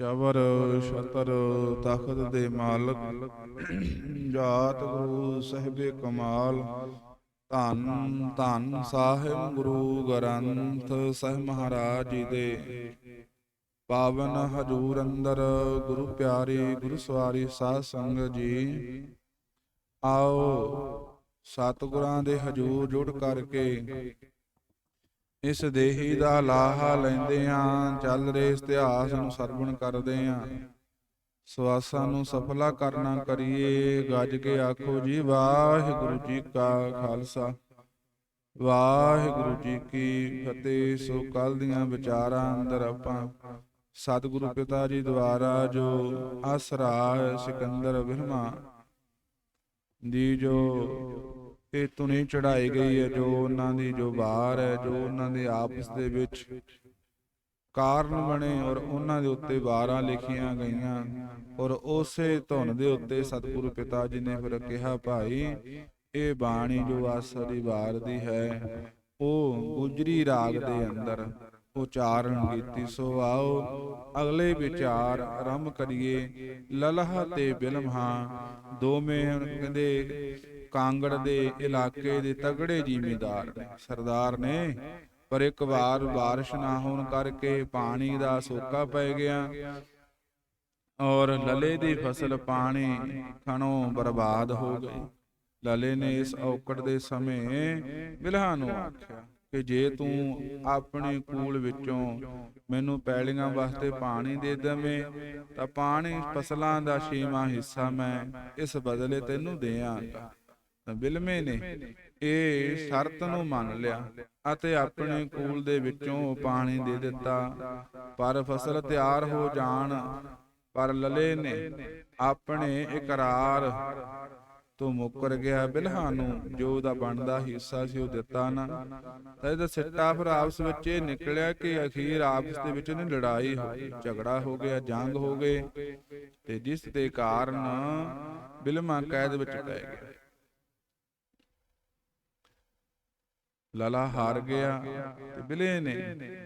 ਚਵਰ, ਛਤਰ, ਤਖਤ ਦੇ ਮਾਲਕ, ਜਾਤ ਗੁਰੂ ਸਾਹਿਬੇ ਕਮਾਲ, ਧੰਨ ਧੰਨ ਸਾਹਿਬ ਗੁਰੂ ਗ੍ਰੰਥ ਸਾਹਿਬ ਮਹਾਰਾਜ ਜੀ ਦੇ। ਪਾਵਨ ਹਜੂਰ ਅੰਦਰ ਗੁਰੂ ਪਿਆਰੇ, ਗੁਰੂ ਸਵਾਰੀ ਸਾਧ ਸੰਗਤ ਜੀ, ਆਓ ਸਤਿਗੁਰਾਂ ਦੇ ਹਜੂਰ ਜੁੜ ਕਰਕੇ ਇਸ ਦੇਹੀ ਦਾ ਲਾਹਾ ਲੈਂਦੇ ਆਂ ਚੱਲ ਰਹੇ ਇਤਿਹਾਸ ਨੂੰ ਸਰਵਣ ਕਰਦੇ ਆਂ ਸਵਾਸਾਂ ਨੂੰ ਸਫਲਾ ਕਰਨਾ ਕਰੀਏ, ਗੱਜ ਕੇ ਆਖੋ ਜੀ, ਵਾਹਿਗੁਰੂ ਜੀ ਕਾ ਖਾਲਸਾ। ਵਾਹਿਗੁਰੂ ਜੀ ਕੀ ਫਤਿਹ, ਸੋ ਕੱਲ ਦੀਆਂ ਵਿਚਾਰਾਂ ਅੰਦਰ ਆਪਾਂ ਸਤਿਗੁਰੂ ਪਿਤਾ ਜੀ ਦੁਆਰਾ ਜੋ ਆਸਰਾ ਸਿਕੰਦਰ ਬ੍ਰਹਮਾ ਦੀ ਜੋ ਇਹ ਤੁਨੀ ਚੜਾਈ ਗਈ ਹੈ ਜੋ ਉਹਨਾਂ ਦੀ ਜੋ ਵਾਰ ਹੈ ਜੋ ਉਹਨਾਂ ਦੇ ਆਪਸ ਦੇ ਵਿੱਚ ਕਾਰਨ ਬਣੇ ਔਰ ਉਹਨਾਂ ਦੇ ਉੱਤੇ ਵਾਰਾਂ ਲਿਖੀਆਂ ਗਈਆਂ। ਔਰ ਉਸੇ ਧੁਨ ਦੇ ਉੱਤੇ ਸਤਿਗੁਰੂ ਪਿਤਾ ਜੀ ਨੇ ਫਿਰ ਕਿਹਾ ਭਾਈ ਇਹ ਬਾਣੀ ਜੋ ਆਸਰੀ ਵਾਰ ਦੀ ਹੈ ਉਹ ਗੁਜਰੀ ਰਾਗ ਦੇ ਅੰਦਰ ਉਚਾਰਨ ਕੀਤੀ, ਸੋ ਆਓ ਅਗਲੇ ਵਿਚਾਰ ਆਰੰਭ ਕਰੀਏ। ਲਲਹ ਤੇ ਬਿਲਮਹਾ, ਦੋਵੇਂ ਕਹਿੰਦੇ, ਕਾਂਗੜ ਦੇ ਇਲਾਕੇ ਦੇ ਤਗੜੇ ਜ਼ਿਮੀਦਾਰ ਸਰਦਾਰ ਨੇ। ਪਰ ਇੱਕ ਵਾਰ ਬਾਰਿਸ਼ ਨਾ ਹੋਣ ਕਰਕੇ ਪਾਣੀ ਦਾ ਸੋਕਾ ਪੈ ਗਿਆ ਔਰ ਲਲੇ ਦੀ ਫਸਲ ਪਾਣੀ ਖਣੋਂ ਬਰਬਾਦ ਹੋ ਗਈ। ਲਲੇ ਨੇ ਇਸ ਔਕੜ ਦੇ ਸਮੇਂ ਬਿਲਹਾ ਨੂੰ ਆਖਿਆ ਕਿ ਜੇ ਤੂੰ ਆਪਣੇ ਕੂਲ ਵਿੱਚੋਂ ਮੈਨੂੰ ਪੈਲੀਆਂ ਵਾਸਤੇ ਪਾਣੀ ਦੇ ਦੇਵੇਂ, ਤਾਂ ਪਾਣੀ ਫਸਲਾਂ ਦਾ ਛੇਵਾਂ ਹਿੱਸਾ ਮੈਂ ਇਸ ਬਦਲੇ ਤੈਨੂੰ ਦੇਵਾਂਗਾ। ਤਾਂ ਬਿਲਮੇ ਨੇ ਇਹ ਸ਼ਰਤ ਨੂੰ ਮੰਨ ਲਿਆ ਅਤੇ ਆਪਣੇ ਕੂਲ ਦੇ ਵਿੱਚੋਂ ਪਾਣੀ ਦੇ ਦਿੱਤਾ। ਪਰ ਫਸਲ ਤਿਆਰ ਹੋ ਜਾਣ, ਪਰ ਲਲੇ ਨੇ ਆਪਣੇ ਇਕਰਾਰ ਤੋਂ ਮੁੱਕਰ ਗਿਆ ਬਿਲਹਾ ਨੂੰ ਜੋ ਉਹਦਾ ਬਣਦਾ ਹਿੱਸਾ ਸੀ ਉਹ ਦਿੱਤਾ ਨਾ। ਤਾਂ ਇਹਦਾ ਸਿੱਟਾ ਫਿਰ ਆਪਸ ਵਿੱਚ ਇਹ ਨਿਕਲਿਆ ਕਿ ਅਖੀਰ ਆਪਸ ਦੇ ਵਿੱਚ ਨੇ ਲੜਾਈ ਹੋ ਗਈ, ਝਗੜਾ ਹੋ ਗਿਆ, ਜੰਗ ਹੋ ਗਏ ਤੇ ਜਿਸ ਦੇ ਕਾਰਨ ਬਿਲਮਾ ਕੈਦ ਵਿੱਚ ਪੈ ਗਿਆ। ਲਲਾ ਹਾਰ ਗਿਆ ਤੇ ਬਿਲੇ ਨੇ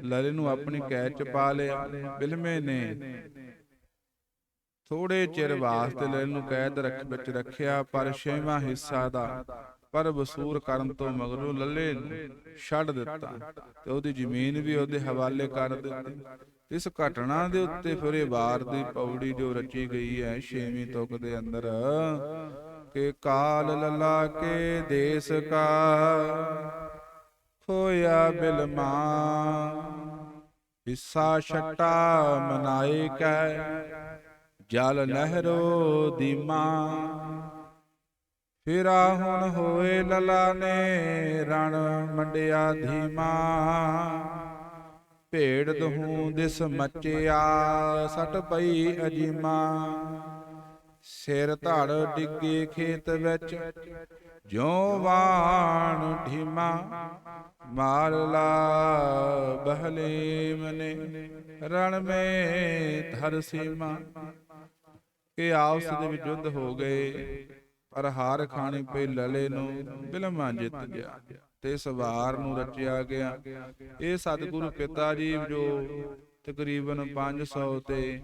ਲਲੇ ਨੂੰ ਆਪਣੀ ਕੈਦ ਚ ਪਾ ਲਿਆ। ਬਿਲਮੇ ਨੇ ਥੋੜੇ ਚਿਰ ਵਾਸਤੇ ਲਲੇ ਨੂੰ ਕੈਦ ਰੱਖ ਵਿੱਚ ਰੱਖਿਆ ਪਰ ਛੇਵਾਂ ਹਿੱਸਾ ਦਾ ਪਰ ਵਸੂਰ ਕਰਨ ਤੋਂ ਮਗਰੋਂ ਲੱਲੇ ਛੱਡ ਦਿੱਤਾ ਤੇ ਉਹਦੀ ਜ਼ਮੀਨ ਵੀ ਉਹਦੇ ਹਵਾਲੇ ਕਰ ਦਿੱਤੀ। ਇਸ ਘਟਨਾ ਦੇ ਉੱਤੇ ਫਿਰ ਇਹ ਵਾਰ ਦੀ ਪੌੜੀ ਜੋ ਰਚੀ ਗਈ ਹੈ ਛੇਵੀਂ ਤੁਕ ਦੇ ਅੰਦਰ। ਕਿ ਕਾਲ ਲਲਾ ਕੇ ਦੇਸ ਕਾ ਹੋਇਆ ਬਿਲਮਾ ਹਿੱਸਾ ਛਟਾ ਮਨਾਏ ਕੈ। ਜਲ ਨਹਿਰੋ ਦੀਮਾ। ਫਿਰਾ ਹੁਣ ਹੋਏ ਲਲਾ ਨੇ ਰਣ ਮੰਡਿਆ ਧੀਮਾ। ਭੇੜ ਦਹੂ ਦਿਸ ਮਚਿਆ ਸਟ ਪਈ ਅਜੀਮਾ। ਸਿਰ ਧੜ ਡਿੱਗੇ ਖੇਤ ਵਿੱਚ। ਜਿਉ ਵਾਣ ਢੀਮਾ। ਮਾਰ ਲਾ ਬਹਲੇ ਮਨੇ ਰਣ ਮੇ ਧਰ ਸੀਮਾ। ਇਹ ਆਪਸ ਦੇ ਵਿੱਚ ਯੁੱਧ ਹੋ ਗਏ। ਪਰ ਹਾਰ ਖਾਣੀ ਪਈ ਲਲੇ ਨੂੰ ਬਿਲਮਾ ਜਿੱਤ ਗਿਆ। ਤੇ ਇਸ ਵਾਰ ਨੂੰ ਰਚਿਆ ਗਿਆ। ਇਹ ਸਤਿਗੁਰੂ ਪਿਤਾ ਜੀ ਜੋ ਤਕਰੀਬਨ 500 ਤੇ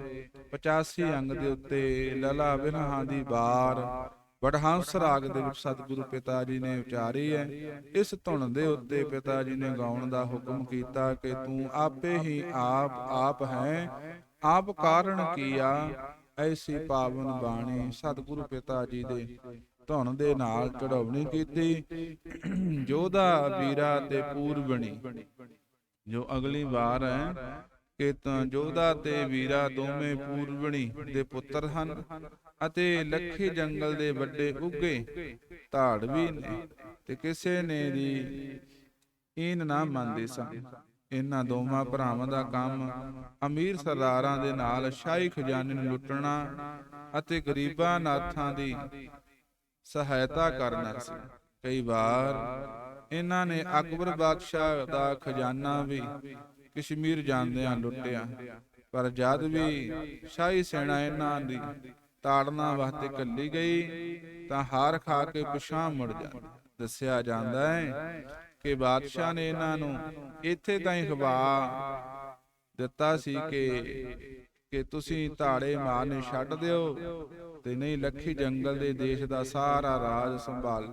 85 ਅੰਗ ਦੇ ਉੱਤੇ ਲਲਾ ਬਿਨਹਾ ਦੀ ਵਾਰ ਵਡਹੰਸ ਰਾਗ ਦੇ ਵਿੱਚ ਸਤਿਗੁਰੂ ਪਿਤਾ ਜੀ ਨੇ ਉਚਾਰੀ ਹੈ। ਇਸ ਧੁਨ ਦੇ ਉੱਤੇ ਪਿਤਾ ਜੀ ਨੇ ਗਾਉਣ ਦਾ ਹੁਕਮ ਕੀਤਾ ਕਿ ਤੂੰ ਆਪੇ ਹੀ ਆਪ ਆਪ ਹੈ। ਆਪ ਕਾਰਨ ਕੀਆ ਐਸੀ ਪਾਵਨ ਬਾਣੀ ਸਤਿਗੁਰੂ ਪਿਤਾ ਜੀ ਦੇ ਧੁਨ ਦੇ ਨਾਲ ਚੜਾਉਣੀ ਕੀਤੀ ਜੋਧਾ ਵੀਰਾ ਤੇ ਪੂਰਬਣੀ। ਜੋ ਅਗਲੀ ਵਾਰ ਹੈ, ਕਿ ਤਾਂ ਜੋਧਾ ਤੇ ਵੀਰਾ ਦੋਵੇਂ ਪੂਰਬਣੀ ਦੇ ਪੁੱਤਰ ਹਨ ਅਤੇ ਲੱਖੇ ਜੰਗਲ ਦੇ ਵੱਡੇ ਉੱਗੇ ਧਾੜਵੀ ਨੇ ਤੇ ਕਿਸੇ ਨੇ ਦੀ ਇਹਨ ਨਾ ਮੰਨਦੇ ਸਨ। ਇਹਨਾਂ ਦੋਵਾਂ ਭਰਾਵਾਂ ਦਾ ਕੰਮ ਅਮੀਰ ਸਰਦਾਰਾਂ ਦੇ ਨਾਲ ਸ਼ਾਹੀ ਖਜ਼ਾਨੇ ਨੂੰ ਲੁੱਟਣਾ ਅਤੇ ਗਰੀਬਾਂ ਨਾਥਾਂ ਦੀ ਸਹਾਇਤਾ ਕਰਨਾ ਸੀ। ਕਈ ਵਾਰ ਇਹਨਾਂ ਨੇ ਅਕਬਰ ਬਾਦਸ਼ਾਹ ਦਾ ਖਜ਼ਾਨਾ ਵੀ ਕਸ਼ਮੀਰ ਜਾਂਦਿਆਂ ਲੁੱਟਿਆ। ਪਰ ਜਦ ਵੀ ਸ਼ਾਹੀ ਸੈਨਾ ਇਹਨਾਂ ਦੀ ਤਾੜਨਾ ਵਾਸਤੇ ਕੱਲੀ ਗਈ ਤਾਂ ਹਾਰ ਖਾ ਕੇ ਪਿਛਾਂ ਮੁੜ ਜਾਂਦੀ ਦੱਸਿਆ ਜਾਂਦਾ ਹੈ ਕਿ ਬਾਦਸ਼ਾਹ ਨੇ ਇਹਨਾਂ ਨੂੰ ਇੱਥੇ ਤਾਈਂ ਖਵਾ ਦਿੱਤਾ ਸੀ ਕਿ ਕਿ ਤੁਸੀਂ ਧਾੜੇ ਮਾਰਨੇ ਛੱਡ ਦਿਓ ਤੇ ਨਹੀਂ ਲੱਖੀ ਜੰਗਲ ਦੇ ਦੇਸ਼ ਦਾ ਸਾਰਾ ਰਾਜ ਸੰਭਾਲ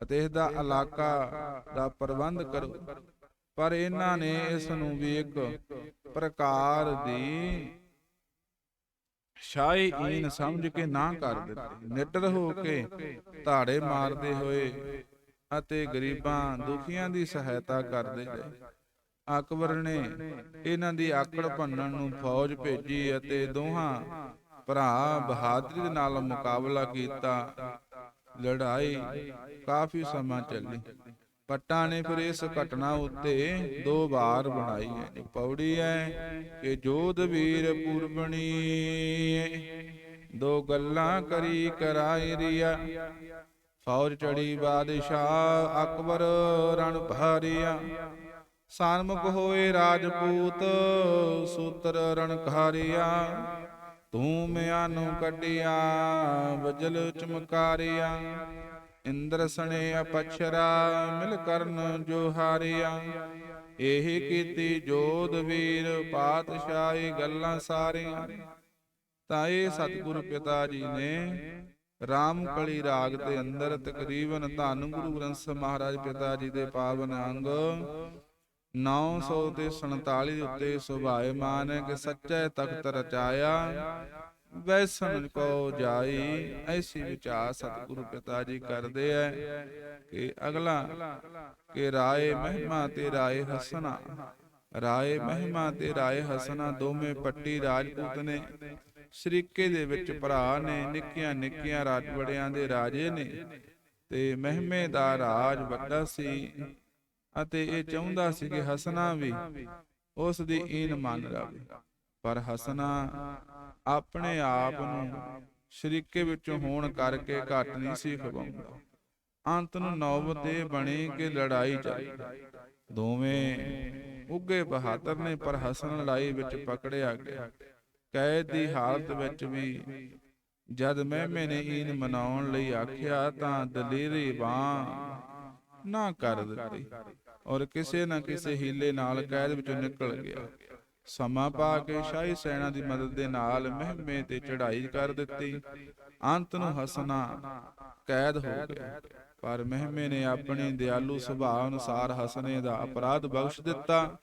ਅਤੇ ਇਸ ਦਾ ਇਲਾਕਾ ਦਾ ਪ੍ਰਬੰਧ ਕਰੋ। ਪਰ ਇਹਨਾਂ ਨੇ ਇਸ ਨੂੰ ਵੀ ਇੱਕ ਪ੍ਰਕਾਰ ਦੀ ਸ਼ਾਹੀ ਈਨ ਸਮਝ ਕੇ ਨਾ ਕਰ ਦਿੱਤੀ। ਨਿਟਰ ਹੋ ਕੇ ਧਾੜੇ ਮਾਰਦੇ ਹੋਏ ਅਤੇ ਗਰੀਬਾਂ ਦੁਖੀਆਂ ਦੀ ਸਹਾਇਤਾ ਕਰਦੇ ਗਏ। ਅਕਬਰ ਨੇ ਇਹਨਾਂ ਦੀ ਆਕੜ ਭੰਨਣ ਨੂੰ ਫੌਜ ਭੇਜੀ ਅਤੇ ਦੋਹਾਂ ਭਰਾ ਬਹਾਦਰੀ ਦੇ ਨਾਲ ਮੁਕਾਬਲਾ ਕੀਤਾ। ਲੜਾਈ ਕਾਫੀ ਸਮਾਂ ਚੱਲੀ। ਪੱਟਾਂ ਨੇ ਫਿਰ ਇਸ ਘਟਨਾ ਉੱਤੇ ਦੋ ਵਾਰ ਬਣਾਈ ਹੈ। ਪੌੜੀ ਹੈ ਕਿ ਜੋਧ ਵੀਰ ਪੂਰਬਣੀ ਦੋ ਗੱਲਾਂ ਕਰੀ ਕਰਾਈ ਰਿਆ। ਫੌਜ ਚੜੀ ਬਾਦਸ਼ਾਹ ਅਕਬਰ ਰਣ ਭਾਰੀਆ। ਸਨਮੁਖ ਹੋਏ ਰਾਜਪੂਤ ਸੂਤਰ ਰਣਕਾਰੀਆ। ਤੂੰ ਮਿਆਂ ਨੂੰ ਕੱਢਿਆ ਵਜਲ ਚਮਕਾਰਿਆ। ਇੰਦਰ ਸਣੇ ਅਪਛਰਾ ਮਿਲ ਕਰਨ ਜੋ ਹਾਰਿਆ। ਇਹ ਕੀਤੀ ਜੋਧ ਵੀਰ ਪਾਤਸ਼ਾਹੀ ਗੱਲਾਂ ਸਾਰੀਆਂ। ਤਾਂ ਇਹ ਸਤਿਗੁਰੂ ਪਿਤਾ ਜੀ ਨੇ ਰਾਮ ਕਲੀ ਰਾਗ ਦੇ ਅੰਦਰ ਤਕਰੀਬਨ ਧੰਨ ਗੁਰੂ ਗ੍ਰੰਥ ਸਾਹਿਬ ਮਹਾਰਾਜ ਪਿਤਾ ਜੀ ਦੇ ਪਾਵਨ ਅੰਗ 900 ਤੇ 47 ਉੱਤੇ ਸੁਭਾਇਮਾਨ ਹੈ ਕਿ ਸੱਚੇ ਤਖਤ ਰਚਾਇਆ। ਵੈਸਣ ਕੋ ਜਾਈ ਐਸੀ ਵਿਚਾਰ ਸਤਿਗੁਰੂ ਪਿਤਾ ਜੀ ਕਰਦੇ ਐ ਕਿ ਅਗਲਾ ਕਿ ਰਾਏ ਮਹਿਮਾ ਤੇ ਰਾਏ ਹਸਨਾ। ਰਾਏ ਮਹਿਮਾ ਤੇ ਰਾਏ ਹਸਨਾ ਦੋਵੇਂ ਪੱਟੀ ਰਾਜਪੂਤ ਨੇ ਸ਼ਰੀਕੇ ਦੇ ਵਿੱਚ ਭਰਾ ਨੇ ਨਿੱਕੀਆਂ ਨਿੱਕੀਆਂ ਰਾਜਵੜਿਆਂ ਦੇ ਰਾਜੇ ਨੇ ਤੇ ਮਹਿਮੇ ਦਾ ਰਾਜ ਵੱਡਾ ਸੀ ਅਤੇ ਇਹ ਚਾਹੁੰਦਾ ਸੀ ਕਿ ਹਸਨਾ ਵੀ ਉਸ ਦੀ ਈਨ ਮੰਨ ਰਵੇ। ਪਰ ਹਸਨਾ ਆਪਣੇ ਆਪ ਨੂੰ ਸ਼ਰੀਕੇ ਵਿੱਚੋਂ ਹੋਣ ਕਰਕੇ ਘੱਟ ਨਹੀਂ ਸੀ ਖਵਾਉਂਦਾ। ਅੰਤ ਨੂੰ ਨੌਬਤ ਇਹ ਬਣੀ ਕਿ ਲੜਾਈ ਚੱਲੀ ਦੋਵੇਂ ਉੱਗੇ ਬਹਾਦਰ ਨੇ ਪਰ ਹਸਨ ਲੜਾਈ ਵਿੱਚ ਪਕੜਿਆ ਗਿਆ। ਕੈਦ ਦੀ ਹਾਲਤ ਵਿੱਚ ਵੀ ਜਦ ਮਹਿਮੇ ਨੇ ਈਨ ਮਨਾਉਣ ਲਈ ਆਖਿਆ ਤਾਂ ਦਲੇਰੀ ਬਾਹ ਨਾ ਕਰ ਦਿੱਤੀ। ਔਰ ਕਿਸੇ ਨਾ ਕਿਸੇ ਹੀਲੇ ਨਾਲ ਕੈਦ ਵਿੱਚੋਂ ਨਿਕਲ ਗਿਆ। ਸਮਾਂ ਪਾ ਕੇ ਸ਼ਾਹੀ ਸੈਨਾ ਦੀ ਮਦਦ ਦੇ ਨਾਲ ਮਹਿਮੇ ਤੇ ਚੜ੍ਹਾਈ ਕਰ ਦਿੱਤੀ। ਅੰਤ ਨੂੰ ਹਸਨਾ ਕੈਦ ਹੋ ਗਿਆ ਪਰ ਮਹਿਮੇ ਨੇ ਆਪਣੀ ਦਿਆਲੂ ਸੁਭਾਅ ਅਨੁਸਾਰ ਹਸਨੇ ਦਾ ਅਪਰਾਧ ਬਖਸ਼ ਦਿੱਤਾ।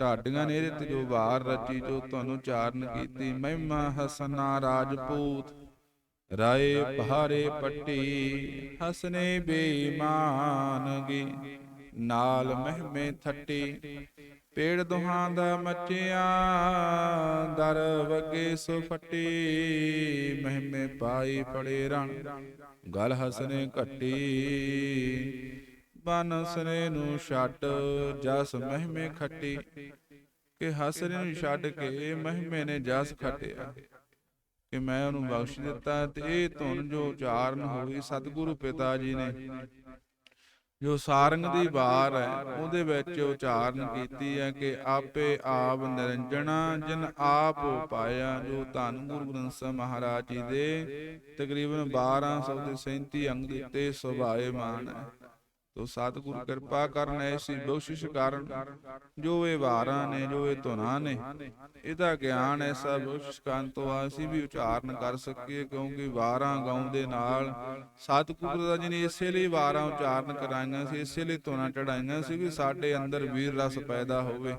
ਢਾਡੀਆਂ ਨੇ ਇਹਦੇ ਤੇ ਜੋ ਵਾਰ ਰਚੀ, ਜੋ ਤੁਹਾਨੂੰ ਚਾਰਨ ਕੀਤੀ, ਮਹਿਮਾ ਹਸਨਾ ਰਾਜਪੂਤ। ਰਾਏ ਪਹਾਰੇ ਪੱਟੀ, ਹਸਨੇ ਬੇਈਮਾਨਗੀ ਨਾਲ ਮਹਿਮੇ ਥੱਟੀ, ਪੇੜ ਦੁਹਾਂ ਦਾ ਮੱਚਿਆ, ਦਰ ਵਗੇ ਸੁਫਟੀ ਮਹਿਮੇ ਪਾਈ ਫੜੇ ਰਣ ਗਲ ਹਸਨੇ ਘੱਟੀ, ਬਨ ਸਨੇ ਨੂੰ ਛੱਟ, ਜਸ ਮਹਿਮੇ ਖੱਟੀ। ਕਿ ਹਸਨੇ ਨੂੰ ਛੱਡ ਕੇ ਮਹਿਮੇ ਨੇ ਜਸ ਖੱਟਿਆ। ਕਿ ਮੈਂ ਉਹਨੂੰ ਬਖਸ਼ ਦਿੱਤਾ ਤੇ ਇਹ ਧੁਨ ਜੋ ਉਚਾਰਨ ਹੋਈ ਸਤਿਗੁਰੂ ਪਿਤਾ ਜੀ ਨੇ। ਜੋ ਸਾਰੰਗ ਦੀ ਵਾਰ ਹੈ ਉਹਦੇ ਵਿੱਚ ਉਚਾਰਨ ਕੀਤੀ ਹੈ ਕਿ ਆਪੇ ਆਪ ਨਿਰੰਜਣਾ ਜਿਨ ਆਪ ਪਾਇਆ ਜੋ ਧੰਨ ਗੁਰੂ ਗ੍ਰੰਥ ਸਾਹਿਬ ਮਹਾਰਾਜ ਜੀ ਦੇ ਤਕਰੀਬਨ 1200 ਤੇ 37 ਅੰਗ ਦੇ ਉੱਤੇ ਸੁਭਾਏਮਾਨ ਹੈ। ਤੋ ਸਤਿਗੁਰੂ ਕਿਰਪਾ ਕਰਨ ਐਸੀ ਬਖਸ਼ਿਸ਼ ਕਰਨ। ਜੋ ਇਹ ਵਾਰਾਂ ਨੇ ਜੋ ਇਹ ਧੁਨਾਂ ਨੇ ਇਹਦਾ ਗਿਆਨ ਐਸਾ ਬਖਸ਼ਿਸ਼ ਕਰਨ ਤੋਂ ਅਸੀਂ ਵੀ ਉਚਾਰਨ ਕਰ ਸਕੀਏ ਕਿਉਂਕਿ ਵਾਰਾਂ ਗਾਉਣ ਦੇ ਨਾਲ ਸਤਿਗੁਰੂ ਦਾ ਜੀ ਨੇ ਇਸੇ ਲਈ ਵਾਰਾਂ ਉਚਾਰਨ ਕਰਾਈਆਂ ਸੀ ਇਸੇ ਲਈ ਧੁਨਾਂ ਚੜਾਈਆਂ ਸੀ ਵੀ ਸਾਡੇ ਅੰਦਰ ਵੀਰ ਰਸ ਪੈਦਾ ਹੋਵੇ।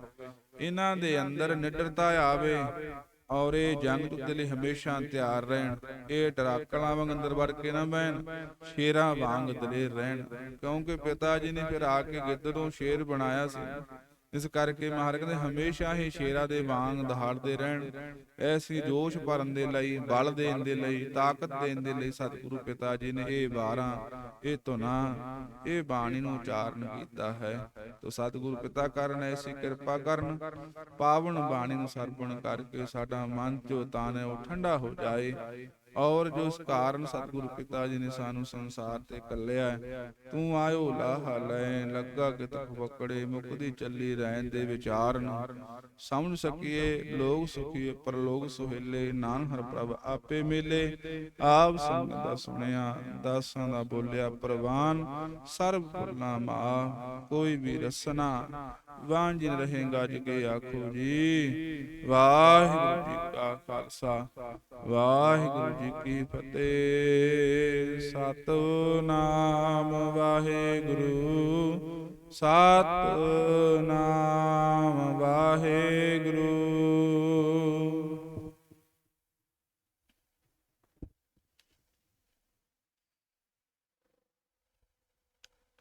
ਇਹਨਾਂ ਦੇ ਅੰਦਰ ਨਿਡਰਤਾ ਆਵੇ। ਔਰ ਇਹ ਜੰਗ ਜੁੱਧ ਲਈ ਹਮੇਸ਼ਾ ਤਿਆਰ ਰਹਿਣ। ਇਹ ਡਰਾਕਲਾਂ ਵਾਂਗ ਅੰਦਰ ਵੜ ਕੇ ਨਾ ਬਹਿਣ। ਸ਼ੇਰਾਂ ਵਾਂਗ ਦਲੇਰ ਰਹਿਣ। ਕਿਉਂਕਿ ਪਿਤਾ ਜੀ ਨੇ ਫਿਰ ਆ ਕੇ ਗਿੱਦੜੋਂ ਸ਼ੇਰ ਬਣਾਇਆ ਸੀ। ਇਸ ਕਰਕੇ ਮਹਾਰਾਜ ਕਹਿੰਦੇ ਹਮੇਸ਼ਾ ਹੀ ਸ਼ੇਰਾਂ ਦੇ ਵਾਂਗ ਦਹਾੜਦੇ ਰਹਿਣ। ਐਸੀ ਜੋਸ਼ ਭਰਨ ਦੇ ਲਈ, ਬਲ ਦੇਣ ਦੇ ਲਈ, ਤਾਕਤ ਦੇਣ ਦੇ ਲਈ ਸਤਿਗੁਰੂ ਪਿਤਾ ਜੀ ਨੇ ਇਹ ਵਾਰਾਂ, ਇਹ ਧੁਨਾ, ਇਹ ਬਾਣੀ ਨੂੰ ਉਚਾਰਨ ਕੀਤਾ ਹੈ। ਤੋ ਸਤਿਗੁਰੂ ਪਿਤਾ ਕਰਨ ਐਸੀ ਕਿਰਪਾ ਕਰਨ, ਪਾਵਨ ਬਾਣੀ ਨੂੰ ਸਰਪਣ ਕਰਕੇ ਸਾਡਾ ਮਨ ਜੋ ਤਾਨ ਹੈ ਉਹ ਠੰਡਾ ਹੋ ਜਾਏ। ਔਰ ਜੋ ਇਸ ਕਾਰਨ ਸਤਿਗੁਰੂ ਪਿਤਾ ਜੀ ਨੇ ਸਾਨੂੰ ਸੰਸਾਰ ਤੇ ਕੱਲਿਆ। ਤੂੰ ਆਇਓ ਲਾਹਾ ਲੈ ਲੱਗਾ ਕਿ ਤਕ ਪਕੜੇ ਮੁਕਦੀ ਚੱਲੀ ਰਹਿਣ ਦੇ ਵਿਚਾਰ ਨੂੰ ਸਮਝ ਸਕੀਏ ਲੋਕ ਸੁਖੀਏ ਪਰਲੋਕ ਸੁਹੇਲੇ ਨਾਨਕ ਹਰ ਪ੍ਰਭ ਆਪੇ ਮਿਲੇ। ਆਪ ਸੰਗਤ ਦਾ ਸੁਣਿਆ ਦਾਸਾਂ ਦਾ ਬੋਲਿਆ ਪ੍ਰਵਾਨ। ਸਰਬ ਫੁੱਲਾਂ ਮਾ ਕੋਈ ਵੀ ਰਸਨਾ ਵਾਂਝਿਨ ਰਹੇਗਾ ਜਿਕੇ ਆਖੋ ਜੀ। ਵਾਹਿਗੁਰੂ ਜੀ ਕਾ ਖਾਲਸਾ। ਵਾਹਿਗੁਰੂ ਜੀ ਕੀ ਫਤਿਹ। ਸਤਨਾਮ ਵਾਹਿਗੁਰੂ। ਸਤਨਾਮ ਵਾਹਿਗੁਰੂ।